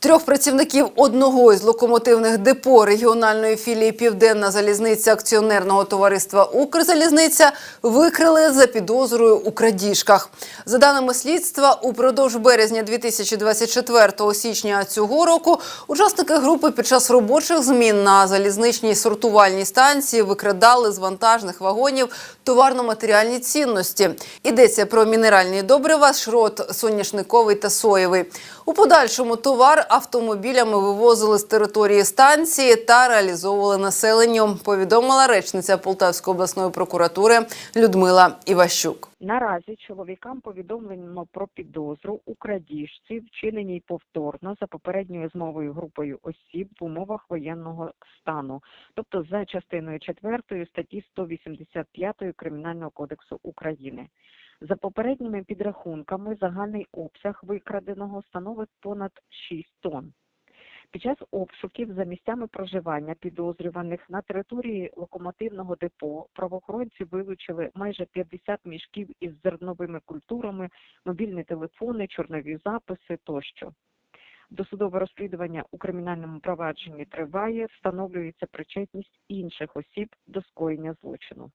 Трьох працівників одного із локомотивних депо регіональної філії Південна залізниця акціонерного товариства Укрзалізниця викрили за підозрою у крадіжках. За даними слідства, упродовж березня 2024 січня цього року учасники групи під час робочих змін на залізничній сортувальній станції викрадали з вантажних вагонів товарно-матеріальні цінності. Йдеться про мінеральні добрива, шрот соняшниковий та соєвий. У подальшому товар автомобілями вивозили з території станції та реалізовували населенню. Повідомила речниця Полтавської обласної прокуратури Людмила Іващук. Наразі чоловікам повідомлено про підозру у крадіжці, вчиненій повторно за попередньою змовою групою осіб в умовах воєнного стану, тобто за частиною 4 статті 185 Кримінального кодексу України. За попередніми підрахунками, загальний обсяг викраденого становить понад 6 тонн. Під час обшуків за місцями проживання підозрюваних на території локомотивного депо правоохоронці вилучили майже 50 мішків із зерновими культурами, мобільні телефони, чорнові записи тощо. Досудове розслідування у кримінальному провадженні триває, встановлюється причетність інших осіб до скоєння злочину.